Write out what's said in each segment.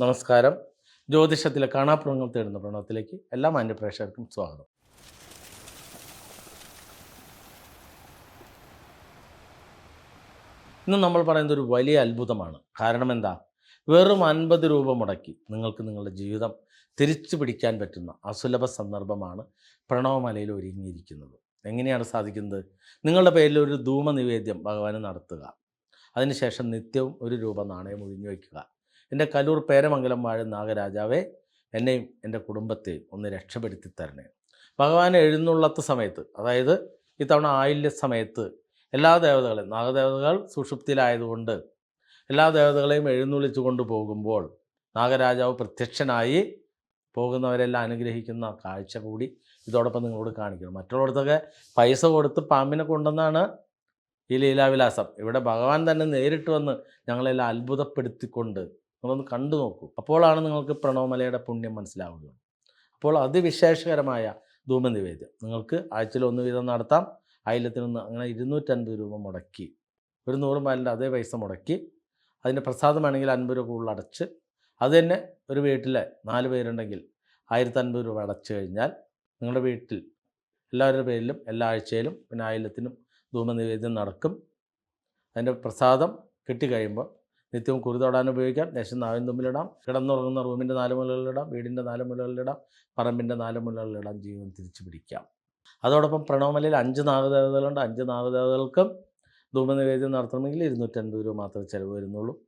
നമസ്കാരം. ജ്യോതിഷത്തിലെ കാണാപ്പുറങ്ങൾ തേടുന്ന പ്രണവത്തിലേക്ക് എല്ലാ മാന്യ പ്രേക്ഷകർക്കും സ്വാഗതം. ഇന്ന് നമ്മൾ പറയുന്നത് ഒരു വലിയ അത്ഭുതമാണ്. കാരണം എന്താ? വെറും അൻപത് രൂപ മുടക്കി നിങ്ങൾക്ക് നിങ്ങളുടെ ജീവിതം തിരിച്ചു പിടിക്കാൻ പറ്റുന്ന അസുലഭ സന്ദർഭമാണ് പ്രണവമലയിൽ ഒരുങ്ങിയിരിക്കുന്നത്. എങ്ങനെയാണ് സാധിക്കുന്നത്? നിങ്ങളുടെ പേരിൽ ഒരു ധൂമനിവേദ്യം ഭഗവാന് നടത്തുക. അതിനുശേഷം നിത്യവും ഒരു രൂപ നാണയം ഒഴിഞ്ഞു വയ്ക്കുക. എന്റെ കലൂർ പേരമംഗലം വാഴ നാഗരാജാവേ എന്നെയും എന്റെ കുടുംബത്തെയും ഒന്ന് രക്ഷപ്പെടുത്തി തരണേ. ഭഗവാൻ എഴുന്നള്ളത്ത സമയത്ത് അതായത് ഇത്തവണ ആയില്യ സമയത്ത് എല്ലാ ദേവതകളെയും നാഗദേവതകൾ സുഷുപ്തിയിലായതുകൊണ്ട് എല്ലാ ദേവതകളെയും എഴുന്നള്ളിച്ചു കൊണ്ട് പോകുമ്പോൾ നാഗരാജാവ് പ്രത്യക്ഷനായി പോകുന്നവരെല്ലാം അനുഗ്രഹിക്കുന്ന കാഴ്ച കൂടി ഇതോടൊപ്പം നിങ്ങളോട് കാണിക്കണം മറ്റുള്ളിടത്തൊക്കെ പൈസ കൊടുത്ത് പാമ്പിനെ കൊണ്ടെന്നാണ് ഈ ലീലാവിലാസം. ഇവിടെ ഭഗവാൻ തന്നെ നേരിട്ട് വന്ന് ഞങ്ങളെല്ലാം അത്ഭുതപ്പെടുത്തിക്കൊണ്ട് നിങ്ങളൊന്ന് കണ്ടു നോക്കൂ. അപ്പോഴാണ് നിങ്ങൾക്ക് പ്രണവമലയുടെ പുണ്യം മനസ്സിലാവുക. അപ്പോൾ അതിവിശേഷകരമായ ധൂമനിവേദ്യം. നിങ്ങൾക്ക് ആഴ്ചയിൽ ഒന്ന് വീതം നടത്താം. ആയിരത്തിനൊന്ന് അങ്ങനെ ഇരുന്നൂറ്റൻപത് രൂപ മുടക്കി. ഒരു നൂറ് മാലിന്റെ അതേ പൈസ മുടക്കി. അതിന്റെ പ്രസാദം വേണമെങ്കിൽ അൻപത് രൂപ കൂടുതൽ അടച്ച്. അത് തന്നെ ഒരു വീട്ടിലെ നാല് പേരുണ്ടെങ്കിൽ ആയിരത്തൻപത് രൂപ അടച്ചു കഴിഞ്ഞാൽ നിങ്ങളുടെ വീട്ടിൽ എല്ലാവരുടെ പേരിലും എല്ലാ ആഴ്ചയിലും പിന്നെ ആയിരത്തിനും ധൂമനിവേദ്യം നടക്കും. അതിന്റെ പ്രസാദം കിട്ടിക്കഴിയുമ്പോൾ നിത്യവും കുറി ഉപയോഗിക്കാം. ലക്ഷം നാവിൻ തുമ്പിലിടാം. കിടന്നുറങ്ങുന്ന റൂമിന്റെ നാല് മുലകളിലിടാം. വീടിന്റെ നാല് മുലകളിലിടാം. പറമ്പിന്റെ നാല് മുലകളിലിടാം. ജീവൻ തിരിച്ചു പിടിക്കാം. അതോടൊപ്പം പ്രണവമലയിൽ അഞ്ച് നാഗദേവതകളുണ്ട്. അഞ്ച് നാഗദേവതകൾക്കും ധൂമനിവേദ്യം നടത്തണമെങ്കിൽ ഇരുന്നൂറ്റൻപത് രൂപ മാത്രമേ ചിലവ് വരുന്നുള്ളൂ.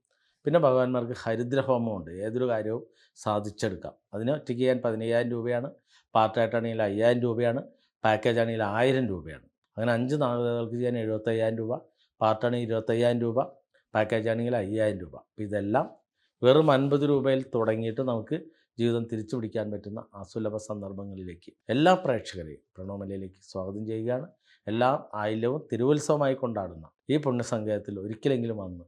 പിന്നെ ഭഗവാന്മാർക്ക് ഹരിദ്രഹോമമുണ്ട്. ഏതൊരു കാര്യവും സാധിച്ചെടുക്കാം. അതിന് ഒറ്റയ്ക്ക് ചെയ്യാൻ പതിനയ്യായിരം രൂപയാണ്. പാർട്ടായിട്ടാണെങ്കിൽ അയ്യായിരം രൂപയാണ്. പാക്കേജ് ആണെങ്കിൽ ആയിരം രൂപയാണ്. അങ്ങനെ അഞ്ച് നാഗദേവതകൾക്ക് ചെയ്യാൻ എഴുപത്തയ്യായിരം രൂപ. പാർട്ടാണെങ്കിൽ ഇരുപത്തയ്യായിരം രൂപ. പാക്കേജ് ആണെങ്കിൽ അയ്യായിരം രൂപ. അപ്പോൾ ഇതെല്ലാം വെറും അൻപത് രൂപയിൽ തുടങ്ങിയിട്ട് നമുക്ക് ജീവിതം തിരിച്ചു പിടിക്കാൻ പറ്റുന്ന അസുലഭ സന്ദർഭങ്ങളിലേക്ക് എല്ലാ പ്രേക്ഷകരെയും പ്രണോമലയിലേക്ക് സ്വാഗതം ചെയ്യുകയാണ്. എല്ലാ ആയില്യവും തിരുവുത്സവമായി കൊണ്ടാടുന്ന ഈ പുണ്യസങ്കേതത്തിൽ ഒരിക്കലെങ്കിലും വന്ന്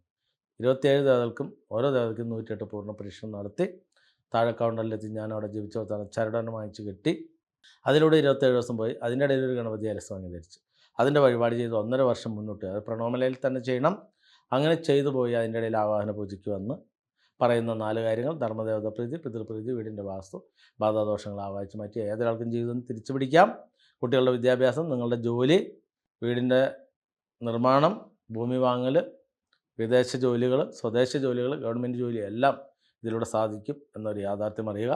ഇരുപത്തിയേഴ് ദേവതകൾക്കും ഓരോ ദേവതയ്ക്കും നൂറ്റിയെട്ട് പൂർണ പരീക്ഷണം നടത്തി താഴെ കൗണ്ടറിലെത്തി ഞാൻ അവിടെ ജീവിച്ച വർത്താനം ചരടനം വാങ്ങിച്ച് കെട്ടി അതിലൂടെ ഇരുപത്തേഴ് ദിവസം പോയി. അതിന്റെ ഇടയിൽ ഒരു ഗണപതി അലസ്വാമി ധരിച്ചു. അതിന്റെ വഴിപാട് ചെയ്ത് ഒന്നര വർഷം മുന്നോട്ട്. അത് പ്രണോമലയിൽ തന്നെ ചെയ്യണം. അങ്ങനെ ചെയ്തു പോയി അതിന്റെ ഇടയിൽ ആവാഹന പൂജയ്ക്ക് വന്ന് പറയുന്ന നാല് കാര്യങ്ങൾ. ധർമ്മദേവത പ്രീതി പിതൃപ്രീതി വീടിന്റെ വാസ്തു ബാധാദോഷങ്ങൾ ആവാഹിച്ച് മാറ്റി ഏതൊരാൾക്കും ജീവിതം തിരിച്ചു പിടിക്കാം. കുട്ടികളുടെ വിദ്യാഭ്യാസം നിങ്ങളുടെ ജോലി വീടിന്റെ നിർമ്മാണം ഭൂമി വാങ്ങൽ വിദേശ ജോലികൾ സ്വദേശ ജോലികൾ ഗവൺമെന്റ് ജോലി എല്ലാം ഇതിലൂടെ സാധിക്കും എന്നൊരു യാഥാർത്ഥ്യം അറിയുക.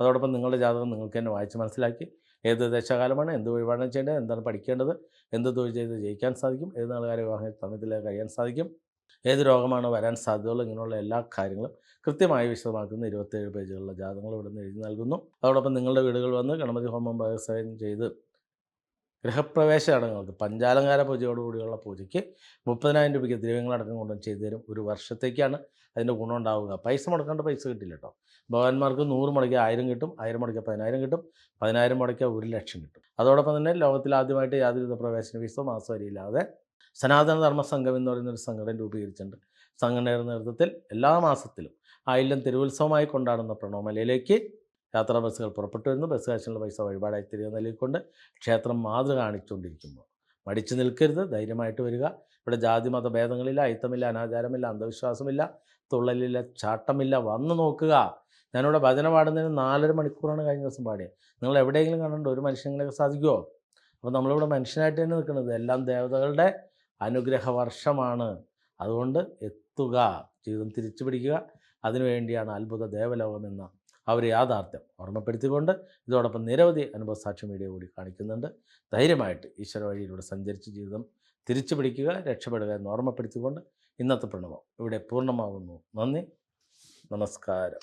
അതോടൊപ്പം നിങ്ങളുടെ ജാതകം നിങ്ങൾക്ക് തന്നെ വായിച്ച് മനസ്സിലാക്കി ഏത് ദേശകാലമാണ് എന്ത് വഴിപാടാണ് ചെയ്യേണ്ടത് എന്താണ് പഠിക്കേണ്ടത് എന്ത് തൊഴിൽ ചെയ്ത് ജയിക്കാൻ സാധിക്കും ഏത് നാളുകാരെ വിവാഹ സമയത്തിലേക്ക് കഴിയാൻ സാധിക്കും ഏത് രോഗമാണ് വരാൻ സാധ്യതയുള്ള ഇങ്ങനെയുള്ള എല്ലാ കാര്യങ്ങളും കൃത്യമായി വിശദമാക്കുന്ന ഇരുപത്തേഴ് പേജുകളുള്ള ജാതകങ്ങൾ ഇവിടെ നിന്ന് എഴുതി നൽകുന്നു. അതോടൊപ്പം നിങ്ങളുടെ വീടുകൾ വന്ന് ഗണപതി ഹോമം വ്യവസായം ചെയ്ത് ഗൃഹപ്രവേശ ചടങ്ങുകൾക്ക് പഞ്ചാലങ്കാര പൂജയോടുകൂടിയുള്ള പൂജയ്ക്ക് മുപ്പതിനായിരം രൂപയ്ക്ക് ദ്രവ്യങ്ങളടക്കം കൊണ്ടും ചെയ്തു തരും ഒരു വർഷത്തേക്കാണ് അതിന്റെ ഗുണം ഉണ്ടാവുക. പൈസ മുടക്കേണ്ട പൈസ കിട്ടില്ല കേട്ടോ. ഭഗവാന്മാർക്ക് നൂറ് മുടക്കിയ ആയിരം കിട്ടും ആയിരം മുടക്കിയ പതിനായിരം കിട്ടും പതിനായിരം മുടക്കിയ ഒരു ലക്ഷം കിട്ടും. അതോടൊപ്പം തന്നെ ലോകത്തിൽ ആദ്യമായിട്ട് യാതൊരുവിധ പ്രവേശന ഫീസോ മാസവരിയില്ലാതെ സനാതന ധർമ്മ സംഘം എന്ന് പറയുന്നൊരു സംഘടന രൂപീകരിച്ചിട്ടുണ്ട് സംഘടനയുടെ നേതൃത്വത്തിൽ എല്ലാ മാസത്തിലും ആയില്യം തിരുവുത്സവമായി കൊണ്ടാടുന്ന പ്രണോമലയിലേക്ക് യാത്രാ ബസ്സുകൾ പുറപ്പെട്ടു വരുന്നു. ബസ് കാശിനുള്ള പൈസ വഴിപാടായി തിരികെ നൽകിക്കൊണ്ട് ക്ഷേത്രം മാതൃ കാണിച്ചുകൊണ്ടിരിക്കുന്നു മടിച്ചു നിൽക്കരുത് ധൈര്യമായിട്ട് വരിക. ഇവിടെ ജാതി മത ഭേദങ്ങളില്ല അയിത്തമില്ല അനാചാരമില്ല അന്ധവിശ്വാസമില്ല തുള്ളലില്ല ചാട്ടമില്ല വന്നു നോക്കുക. ഞാനിവിടെ ഭജന പാടുന്നതിന് നാലര മണിക്കൂറാണ് കഴിഞ്ഞ ദിവസം പാടിയത്. നിങ്ങൾ എവിടെയെങ്കിലും കണ്ടിട്ടുണ്ടോ ഒരു മനുഷ്യനെ സാധിക്കുമോ അപ്പോൾ നമ്മളിവിടെ മനുഷ്യനായിട്ട് തന്നെ നിൽക്കുന്നത് എല്ലാം ദേവതകളുടെ അനുഗ്രഹ വർഷമാണ് അതുകൊണ്ട് എത്തുക ജീവിതം തിരിച്ചു പിടിക്കുക അതിനുവേണ്ടിയാണ് അത്ഭുത ദേവലോകം എന്ന ആ ഒരു യാഥാർത്ഥ്യം ഓർമ്മപ്പെടുത്തിക്കൊണ്ട് ഇതോടൊപ്പം നിരവധി അനുഭവ മീഡിയ കൂടി കാണിക്കുന്നുണ്ട്. ധൈര്യമായിട്ട് ഈശ്വര വഴിയിലൂടെ സഞ്ചരിച്ച് ജീവിതം തിരിച്ചു പിടിക്കുക രക്ഷപ്പെടുക എന്ന് ഓർമ്മപ്പെടുത്തിക്കൊണ്ട് ഇന്നത്തെ പ്രണവം ഇവിടെ പൂർണമാകുന്നു നന്ദി. നമസ്കാരം.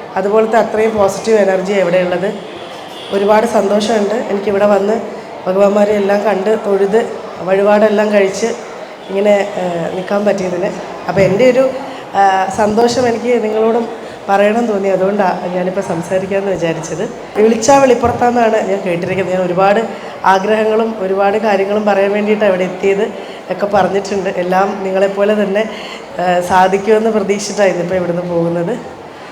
അതുപോലത്തെ അത്രയും പോസിറ്റീവ് എനർജി എവിടെയുള്ളത് ഒരുപാട് സന്തോഷമുണ്ട്. എനിക്കിവിടെ വന്ന് ഭഗവാന്മാരെ എല്ലാം കണ്ട് തൊഴുത് വഴിപാടെല്ലാം കഴിച്ച് ഇങ്ങനെ നിൽക്കാൻ പറ്റിയതിന്. അപ്പോൾ എന്റെ ഒരു സന്തോഷം എനിക്ക് നിങ്ങളോടും പറയണം തോന്നി. അതുകൊണ്ടാണ് ഞാനിപ്പോൾ സംസാരിക്കാമെന്ന് വിചാരിച്ചത്. വിളിച്ചാൽ വെളിപ്പുറത്താന്നാണ് ഞാൻ കേട്ടിരിക്കുന്നത്. ഞാൻ ഒരുപാട് ആഗ്രഹങ്ങളും ഒരുപാട് കാര്യങ്ങളും പറയാൻ വേണ്ടിയിട്ട് അവിടെ എത്തിയത് ഒക്കെ പറഞ്ഞിട്ടുണ്ട്. എല്ലാം നിങ്ങളെപ്പോലെ തന്നെ സാധിക്കുമെന്ന് പ്രതീക്ഷിച്ചിട്ടാണ് ഇന്നിപ്പോൾ ഇവിടുന്ന് പോകുന്നത്.